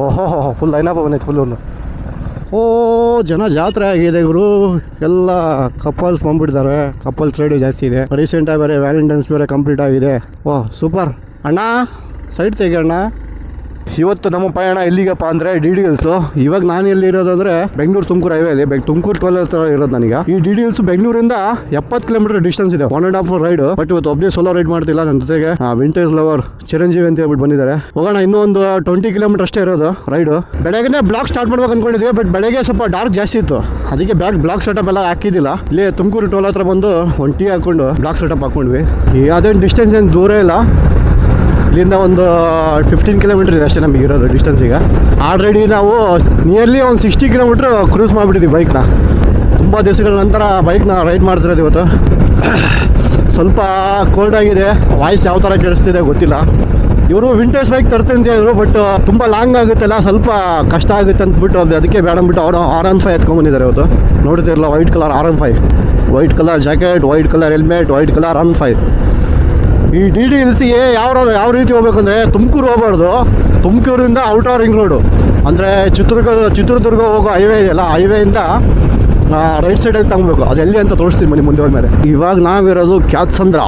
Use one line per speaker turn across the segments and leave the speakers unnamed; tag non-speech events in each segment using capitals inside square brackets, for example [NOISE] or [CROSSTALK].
ಓಹೋ full lineup ಬಂದೈತೆ full ಓ, ಜನ ಜಾತ್ರೆ ಆಗಿದೆ ಗುರು. ಎಲ್ಲ ಕಪಲ್ಸ್ ಬಂದ್ಬಿಡ್ತಾರೆ ಕಪಲ್ಸ್ ರೆಡಿ ಜಾಸ್ತಿ ಇದೆ. ರೀಸೆಂಟಾಗಿ ಬೇರೆ ವ್ಯಾಲೆಂಟೈನ್ಸ್ ಬೇರೆ ಕಂಪ್ಲೀಟ್ ಆಗಿದೆ. ಓಹ್ ಸೂಪರ್ ಅಣ್ಣ ಸೈಡ್ ತೆಗಿ ಅಣ್ಣ ಇವತ್ತು ನಮ್ಮ ಪಯಣ ಎಲ್ಲಿಗಪ್ಪ ಅಂದರೆ ಡಿ ಡಿ ಎಲ್ಸು ಇವಾಗ ನಾನು ಎಲ್ಲಿರೋದು ಅಂದರೆ ಬೆಂಗಳೂರು ತುಮಕೂರು ಹೈವೇ ಅಲ್ಲಿ. ತುಮಕೂರು ಟೋಲ್ ಹತ್ರ ಇರೋದು ನನಗೆ. ಈ ಡಿ ಡಿ ಎಲ್ಸ್ ಬೆಂಗಳೂರಿಂದ ಎಪ್ಪತ್ತು ಕಿಲೋಮೀಟರ್ ಡಿಸ್ಟೆನ್ಸ್ ಇದೆ. One and half ride but ಇವತ್ತು ಒಬ್ಬನೇ ಸೋಲೋ ರೈಡ್ ಮಾಡ್ತಿಲ್ಲ ನನ್ನ ಜೊತೆಗೆ. ವಿಂಟೇಜ್ ಲವರ್ ಚಿರಂಜೀವಿ ಅಂತ ಹೇಳ್ಬಿಟ್ಟು ಬಂದಿದ್ದಾರೆ. ಹೋಗೋಣ ಇನ್ನೂ ಒಂದು ಟ್ವೆಂಟಿ ಕಿಲೋಮೀಟರ್ ಅಷ್ಟೇ ಇರೋದು ರೈಡು ಬೆಳಗ್ಗೆ ಬ್ಲಾಕ್ ಸ್ಟಾರ್ಟ್ ಮಾಡ್ಬೇಕು ಅನ್ಕೊಂಡಿದ್ವಿ. ಬಟ್ ಬೆಳಗ್ಗೆ ಸ್ವಲ್ಪ ಡಾರ್ಕ್ ಜಾಸ್ತಿ ಇತ್ತು. ಅದಕ್ಕೆ ಬ್ಯಾಕ್ ಬ್ಲಾಕ್ ಸೆಟಪ್ ಎಲ್ಲ ಹಾಕಿದ್ದಿಲ್ಲ. ಇಲ್ಲಿ ತುಮಕೂರು ಟೋಲ್ ಹತ್ರ ಬಂದು ಒಂದು ಟೀ ಹಾಕೊಂಡು ಬ್ಲಾಕ್ ಸೆಟಪ್ ಹಾಕೊಂಡ್ವಿ. ಅದೇನು ಡಿಸ್ಟೆನ್ಸ್ ಏನು ದೂರ ಇಲ್ಲ. ಇಲ್ಲಿಂದ ಒಂದು ಫಿಫ್ಟೀನ್ ಕಿಲೋಮೀಟರ್ ಇದೆ ಅಷ್ಟೇ ನಮಗೆ ಇರೋದು ಡಿಸ್ಟೆನ್ಸ್ ಈಗ. ಆಲ್ರೆಡಿ ನಾವು ನಿಯರ್ಲಿ ಒಂದು ಸಿಕ್ಸ್ಟಿ ಕಿಲೋಮೀಟ್ರ್ ಕ್ರೂಸ್ ಮಾಡಿಬಿಟ್ಟಿದ್ವಿ ಬೈಕ್ನ ತುಂಬ ದಿವಸಗಳ ನಂತರ ಬೈಕ್ನ ರೈಡ್ ಮಾಡ್ತಿರೋದು ಇವತ್ತು. [COUGHS] ಸ್ವಲ್ಪ ಕೋಲ್ಡ್ ಆಗಿದೆ. ವಾಯ್ಸ್ ಯಾವ ಥರ ಕೇಳಿಸ್ತಿದೆ ಗೊತ್ತಿಲ್ಲ. ಇವರು ವಿಂಟೇಜ್ ಬೈಕ್ ತರ್ತೀನಿ ಅಂತ ಹೇಳಿದ್ರು ಬಟ್ ತುಂಬ ಲಾಂಗ್ ಆಗುತ್ತಲ್ಲ, ಸ್ವಲ್ಪ ಕಷ್ಟ ಆಗುತ್ತೆ ಅಂದ್ಬಿಟ್ಟು ಅದು ಅದಕ್ಕೆ ಬೇಡ ಅಂದ್ಬಿಟ್ಟು ಅವರು ಆರ್ ಎನ್ ಫೈ ಎತ್ಕೊಂಡ್ಬಂದಿದ್ದಾರೆ ಇವತ್ತು. ನೋಡ್ತಿರಲ್ಲ white colour R N five white colour jacket white colour helmet white colour on five ಈ ಡಿ ಡಿ ಎಲ್ಸಿಗೆ ಯಾವ ಯಾವ ರೀತಿ ಹೋಗ್ಬೇಕಂದ್ರೆ ತುಮಕೂರು ಹೋಗ್ಬಾರ್ದು. ತುಮಕೂರಿಂದ ಔಟರ್ ರಿಂಗ್ ರೋಡು ಅಂದರೆ ಚಿತ್ರದುರ್ಗ ಚಿತ್ರದುರ್ಗ ಹೋಗೋ ಹೈವೇ ಇದೆಯಲ್ಲ ಹೈವೇಯಿಂದ ರೈಟ್ ಸೈಡಲ್ಲಿ ತಗೊಬೇಕು. ಅದು ಎಲ್ಲಿ ಅಂತ ತೋರಿಸ್ತೀನಿ ಮನೆ ಮುಂದೆ ಹೋದ್ಮೇಲೆ. ಇವಾಗ ನಾವಿರೋದು ಕ್ಯಾತ್ಸಂದ್ರ.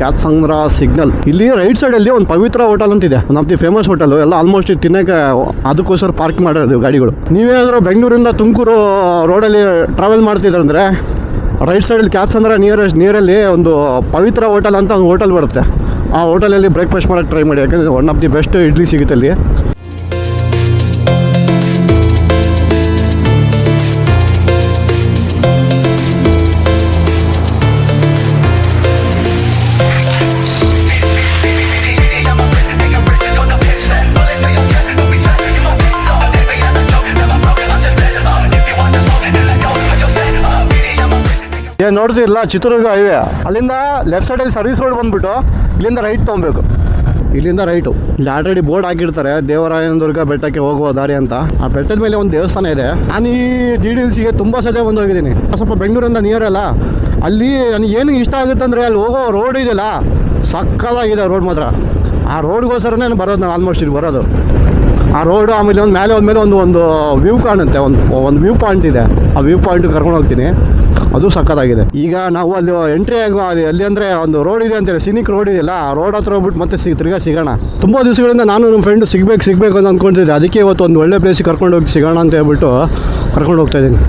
ಕ್ಯಾತ್ಸಂದ್ರ ಸಿಗ್ನಲ್ ಇಲ್ಲಿ ರೈಟ್ ಸೈಡಲ್ಲಿ ಒಂದು ಪವಿತ್ರ ಹೋಟೆಲ್ ಅಂತಿದೆ. ನಮ್ದು ಫೇಮಸ್ ಹೋಟೆಲು ಎಲ್ಲ ಆಲ್ಮೋಸ್ಟ್ ತಿನ್ನೋಕೆ ಅದಕ್ಕೋಸ್ಕರ ಪಾರ್ಕ್ ಮಾಡಿರೋದು ಗಾಡಿಗಳು. ನೀವೇನಾದರೂ ಬೆಂಗಳೂರಿಂದ ತುಮಕೂರು ರೋಡಲ್ಲಿ ಟ್ರಾವೆಲ್ ಮಾಡ್ತಿದ್ರಂದ್ರೆ ರೈಟ್ ಸೈಡಲ್ಲಿ ಕ್ಯಾಬ್ಸ್ ಅಂದರೆ ನಿಯರೆಸ್ಟ್ ನಿಯರಲ್ಲಿ ಒಂದು ಪವಿತ್ರ ಹೋಟೆಲ್ ಅಂತ ಒಂದು ಹೋಟೆಲ್ ಬರುತ್ತೆ. ಆ ಹೋಟೆಲಲ್ಲಿ ಬ್ರೇಕ್ಫಾಸ್ಟ್ ಮಾಡೋಕ್ಕೆ ಟ್ರೈ ಮಾಡಿ. ಯಾಕಂದರೆ one of the best idli ಸಿಗುತ್ತೆ ಅಲ್ಲಿ. ಏನು ಇಲ್ಲ, ಚಿತ್ರದುರ್ಗ ಹೈವೇ ಅಲ್ಲಿಂದ ಲೆಫ್ಟ್ ಸೈಡಲ್ಲಿ ಸರ್ವಿಸ್ ರೋಡ್ ಬಂದ್ಬಿಟ್ಟು ಇಲ್ಲಿಂದ ರೈಟ್ ತೊಗೊಬೇಕು. ಇಲ್ಲಿಂದ ರೈಟು ಇಲ್ಲಿ ಆಲ್ರೆಡಿ ಬೋರ್ಡ್ ಹಾಕಿರ್ತಾರೆ, ದೇವರಾಯನದುರ್ಗ ಬೆಟ್ಟಕ್ಕೆ ಹೋಗುವ ದಾರಿ ಅಂತ. ಆ ಬೆಟ್ಟದ ಮೇಲೆ ಒಂದು ದೇವಸ್ಥಾನ ಇದೆ. ನಾನು ಈ ಡಿ ಡಿ ಎಲ್ಸಿಗೆ ತುಂಬ ಸಲ ಬಂದು ಹೋಗಿದ್ದೀನಿ ಸ್ವಲ್ಪ ಬೆಂಗಳೂರಿಂದ ನಿಯರ್ ಅಲ್ಲ. ಅಲ್ಲಿ ನನಗೆ ಏನು ಇಷ್ಟ ಆಗುತ್ತೆ ಅಂದರೆ ಅಲ್ಲಿ ಹೋಗೋ ರೋಡ್ ಇದೆಯಲ್ಲ, ಸಕ್ಕತ್ತಾಗಿದೆ ರೋಡ್ ಮಾತ್ರ. ಆ ರೋಡ್ಗೋಸ್ಕರನೇ ನಾನು ಬರೋದು, ನಾನು ಆಲ್ಮೋಸ್ಟ್ ಇಲ್ಲಿ ಬರೋದು. ಆ ರೋಡು ಆಮೇಲೆ ಒಂದು, ಮೇಲೆ ಒಂದ್ಮೇಲೆ ಒಂದು ಒಂದು ವ್ಯೂ ಕಾಣುತ್ತೆ. ಒಂದು ಒಂದು ವ್ಯೂ ಪಾಯಿಂಟ್ ಇದೆ. ಆ ವ್ಯೂ ಪಾಯಿಂಟ್ ಕರ್ಕೊಂಡು ಹೋಗ್ತೀನಿ. ಅದು ಸಕ್ಕತ್ತಾಗಿದೆ ಈಗ ನಾವು ಅಲ್ಲಿ ಎಂಟ್ರಿ ಆಗುವ ಅಲ್ಲಿ ಅಂದರೆ ಒಂದು ರೋಡ್ ಇದೆ ಅಂತೇಳಿ ಸಿನಿಕ್ ರೋಡ್ ಇದೆಯಲ್ಲ, ಆ ರೋಡ್ ಹತ್ರ ಹೋಗ್ಬಿಟ್ಟು ಮತ್ತೆ ಸಿಗ್, ತಿರ್ಗಾ ಸಿಗೋಣ. ತುಂಬ ದಿವಸಗಳಿಂದ ನಾನು ನಮ್ಮ ಫ್ರೆಂಡು ಸಿಗ್ಬೇಕು, ಸಿಗಬೇಕು ಅಂತ ಅಂದ್ಕೊಂಡಿದ್ದೆ ಅದಕ್ಕೆ ಇವತ್ತು ಒಂದು ಒಳ್ಳೆ ಪ್ಲೇಸಿಗೆ ಕರ್ಕೊಂಡು ಹೋಗಿ ಸಿಗೋಣ ಅಂತ ಹೇಳ್ಬಿಟ್ಟು ಕರ್ಕೊಂಡು ಹೋಗ್ತಾ ಇದ್ದೀನಿ.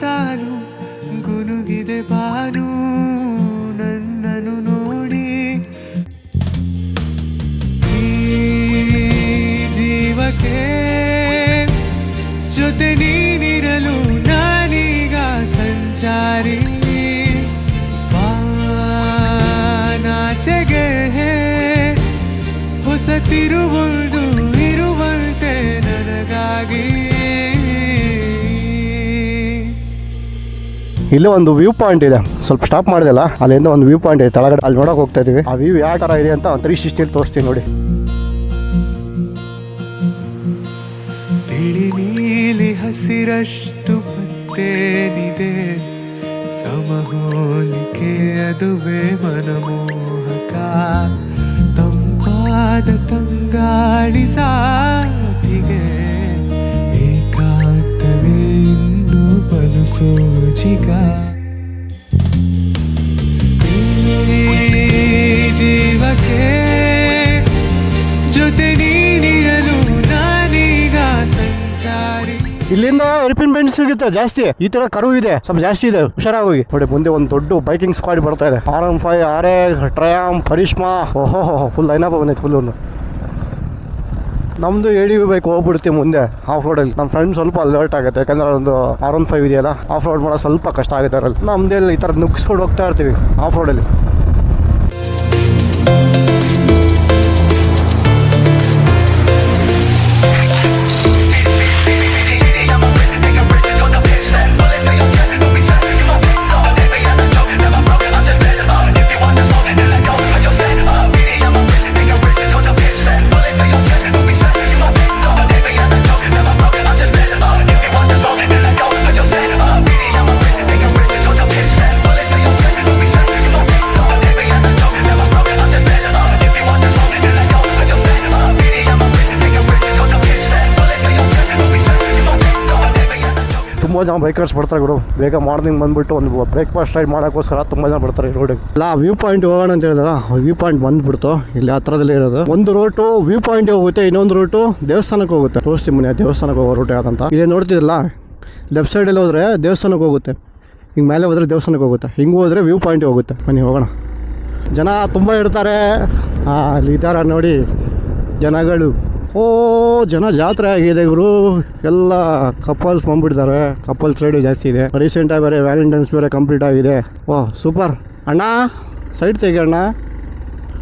ಸಾಲು, ಗುನುಗಿದೆ ಬಾನು ನನ್ನನು ಸಂಚಾರಿ. ಹೊಸ
ಇಲ್ಲೇ ಒಂದು ವ್ಯೂ ಪಾಯಿಂಟ್ ಇದೆ. ಸ್ವಲ್ಪ ಸ್ಟಾಪ್ ಮಾಡಿದೆಲ್ಲ ಅಲ್ಲಿಂದ ಒಂದು ವ್ಯೂ ಪಾಯಿಂಟ್ ಇದೆ. ತಳಗಡೆ ಅಲ್ಲಿ ನೋಡೋಕೆ ಹೋಗ್ತಾ ಇದೀವಿ ಆ ವ್ಯೂ ಯಾವ ಥರ ಇದೆ ಅಂತ ತ್ರೀ ಸಿಕ್ಸ್ಟಿಲಿ ತೋರಿಸ್ತೀನಿ ನೋಡಿ.
ತಿಳಿ ನೀಲಿ ಹಸಿರಷ್ಟು ಮತ್ತೇನಿದೆ ಸಮಹೋಲಿಕೆ ಅದುವೇ ಮನಮೋಹಕ. ತಂಪಾದ ತಂಗಾಳಿ ಸಾತಿಗೆ ಏಕಾಂತವೇ ಇನ್ನು ಬಲು ಸೋಜಿಗ
ಎರ್ಪಿನ್ ಬೆಂಡ್ ಸಿಗುತ್ತೆ, ಜಾಸ್ತಿ. ಈ ತರ ಕರು ಇದೆ. ಸ್ವಲ್ಪ ಜಾಸ್ತಿ ಇದೆ, ಹುಷಾರಾಗಿ ನೋಡಿ, ಮುಂದೆ ಒಂದು ದೊಡ್ಡ ಬೈಕಿಂಗ್ ಸ್ಕ್ವಾಡ್ ಬರ್ತಾ ಇದೆ. R M five R S Triumph Karizma ಓಹೋ ಫುಲ್ ಲೈನಪ್ ಬಂದೈತೆ ಫುಲ್ ನಮ್ದು ಎಡಿ ಬೈಕ್ ಹೋಗ್ಬಿಡ್ತೀವಿ ಮುಂದೆ ಆಫ್ ರೋಡಲ್ಲಿ ನಮ್ಮ ಫ್ರೆಂಡ್ ಸ್ವಲ್ಪ ಅಲರ್ಟ್ ಆಗುತ್ತೆ, ಯಾಕಂದ್ರೆ ಒಂದು ಆರ್ ಒನ್ ಫೈವ್ ಇದೆಯಲ್ಲ ಆಫ್ ರೋಡ್ ಮಾಡೋ ಸ್ವಲ್ಪ ಕಷ್ಟ ಆಗುತ್ತೆ ಅದರಲ್ಲಿ. ನಮ್ದೆಲ್ಲ ಈ ಥರ ನುಗ್ಸ್ಕೊಂಡು ಹೋಗ್ತಾ ಇರ್ತೀವಿ ಆಫ್ ರೋಡಲ್ಲಿ ಜನ ಬೈಕರ್ಸ್ ಬರ್ತಾರೆ ಗುರು. ಬೇಗ ಮಾರ್ನಿಂಗ್ ಬಂದ್ಬಿಟ್ಟು ಒಂದು ಬ್ರೇಕ್ಫಾಸ್ಟ್ ರೈಡ್ ಮಾಡೋಕ್ಕೋಸ್ಕರ ತುಂಬ ಜನ ಬರ್ತಾರೆ ಈ ರೋಡಿಗೆ ಇಲ್ಲ ವ್ಯೂ ಪಾಯಿಂಟ್ ಹೋಗೋಣ ಅಂತ ಹೇಳಿದಾಗ ವ್ಯೂ ಪಾಯಿಂಟ್ ಬಂದ್ಬಿಡ್ತು. ಇಲ್ಲಿ ಹತ್ರದಲ್ಲಿ ಇರೋದು. ಒಂದು ರೂಟು ವ್ಯೂ ಪಾಯಿಂಟ್ ಹೋಗುತ್ತೆ, ಇನ್ನೊಂದು ರೂಟು ದೇವಸ್ಥಾನಕ್ಕೆ ಹೋಗುತ್ತೆ. ತೋರಿಸ್ತೀನಿ ಮನೆ, ದೇವಸ್ಥಾನಕ್ಕೆ ಹೋಗೋ ರೂಟ್ ಯಾವ್ದಂತ. ಇದೇ ನೋಡ್ತಿದ್ರಲ್ಲ ಲೆಫ್ಟ್ ಸೈಡಲ್ಲಿ ಹೋದ್ರೆ ದೇವಸ್ಥಾನಕ್ಕೆ ಹೋಗುತ್ತೆ. ಹಿಂಗೆ ಮೇಲೆ ಹೋದ್ರೆ ದೇವಸ್ಥಾನಕ್ಕೆ ಹೋಗುತ್ತೆ. ಹಿಂಗೆ ಹೋದ್ರೆ ವ್ಯೂ ಪಾಯಿಂಟ್ ಹೋಗುತ್ತೆ. ಬನ್ನಿ, ಹೋಗೋಣ. ಜನ ತುಂಬ ಇರ್ತಾರೆ. ಅಲ್ಲಿ ಇದ್ದಾರೆ ನೋಡಿ ಜನಗಳು. ಓ, ಜನ ಜಾತ್ರೆ ಆಗಿದೆ ಗುರು. ಎಲ್ಲ ಕಪಲ್ಸ್ ಬಂದ್ಬಿಟ್ಟಿದ್ದಾರೆ. ಕಪಲ್ಸ್ ರೆಡಿ ಜಾಸ್ತಿ ಇದೆ. ರೀಸೆಂಟಾಗಿ ಬೇರೆ ವ್ಯಾಲೆಂಟೈನ್ಸ್ ಬೇರೆ ಕಂಪ್ಲೀಟ್ ಆಗಿದೆ. ಓ ಸೂಪರ್ ಅಣ್ಣ ಸೈಡ್ ತೆಗಿ ಅಣ್ಣ.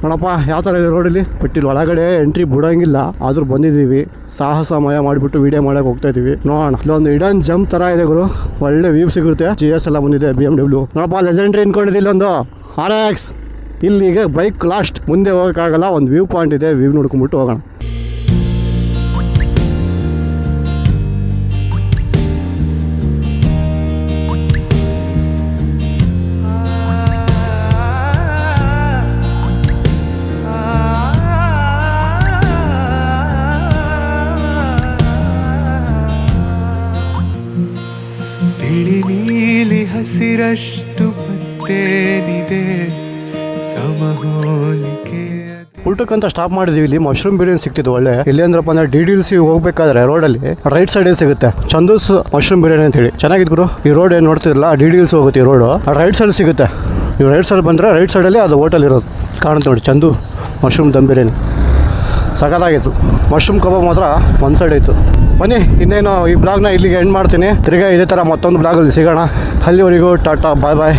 ನೋಡಪ್ಪ, ಯಾವ ಥರ ಇದೆ ರೋಡಲ್ಲಿ ಬಟ್ ಇಲ್ಲಿ ಒಳಗಡೆ ಎಂಟ್ರಿ ಬಿಡೋಂಗಿಲ್ಲ. ಆದರೂ ಬಂದಿದ್ದೀವಿ. ಸಾಹಸಮಯ ಮಾಡಿಬಿಟ್ಟು ವಿಡಿಯೋ ಮಾಡೋಕೆ ಹೋಗ್ತಾ ಇದ್ದೀವಿ. ನೋಡೋಣ. ಇಲ್ಲೊಂದು ಇಡನ್ ಜಂಪ್ ಥರ ಇದೆ ಗುರು. ಒಳ್ಳೆ ವ್ಯೂ ಸಿಗುತ್ತೆ. ಜಿ ಎಸ್ ಎಲ್ಲ ಬಂದಿದೆ ಬಿ ಎಂ ಡಬ್ಲ್ಯೂ ನೋಡಪ್ಪ ಲೆಜೆಂಡ್ರಿ ಅನ್ಕೊಂಡಿದ್ದೆ ಇಲ್ಲೊಂದು. ಆರ್ ಎಕ್ಸ್ ಇಲ್ಲಿಗೆ ಬೈಕ್ ಲಾಸ್ಟ್ ಮುಂದೆ ಹೋಗೋಕ್ಕಾಗಲ್ಲ, ಒಂದು ವ್ಯೂ ಪಾಯಿಂಟ್ ಇದೆ ವ್ಯೂ ನೋಡ್ಕೊಂಬಿಟ್ಟು ಹೋಗೋಣ. ಊಟಕ್ಕಂತ ಸ್ಟಾಪ್ ಮಾಡಿದ್ವಿ. ಇಲ್ಲಿ ಮಶ್ರೂಮ್ ಬಿರಿಯಾನಿ ಸಿಕ್ತಿತ್ತು, ಒಳ್ಳೆ. ಇಲ್ಲಿ ಅಂದ್ರಪ್ಪ ಅಂದ್ರೆ ಡಿ ಡಿ ಸಿ ಹೋಗ್ಬೇಕಾದ್ರೆ ರೋಡಲ್ಲಿ ರೈಟ್ ಸೈಡ್ ಸಿಗುತ್ತೆ. ಚಂದೂಸ್ ಮಶ್ರೂಮ್ ಬಿರಿಯಾನಿ ಅಂತ ಹೇಳಿ. ಚೆನ್ನಾಗಿದ್ ಗುರು. ಈ ರೋಡ್ ಏನು ನೋಡ್ತಿರಲ್ಲ ಡಿ ಡಿ ಎಲ್ಸ್ ಹೋಗುತ್ತೆ ಈ ರೋಡು ರೈಟ್ ಸೈಡ್ ಸಿಗುತ್ತೆ. ನೀವು ರೈಟ್ ಸೈಡ್ ಬಂದರೆ ರೈಟ್ ಸೈಡಲ್ಲಿ ಅದು ಹೋಟೆಲ್ ಇರೋದು. ಕಾಣುತ್ತೆ ನೋಡಿ, ಚಂದು ಮಶ್ರೂಮ್ ದಮ್ ಬಿರಿಯಾನಿ ಸಖತ್ತಾಗಿತ್ತು ಮಶ್ರೂಮ್ ಕಬಾಬ್ ಮಾತ್ರ ಒಂದು ಸೈಡ್ ಇತ್ತು ಬನ್ನಿ, ಇನ್ನೇನು ಈ ಬ್ಲಾಗ್ನ ಇಲ್ಲಿಗೆ ಎಂಡ್ ಮಾಡ್ತೀನಿ. ತಿರ್ಗಾ ಇದೇ ಥರ ಮತ್ತೊಂದು ಬ್ಲಾಗಲ್ಲಿ ಸಿಗೋಣ. ಅಲ್ಲಿವರೆಗೂ ಟಾಟಾ ಬಾಯ್ ಬಾಯ್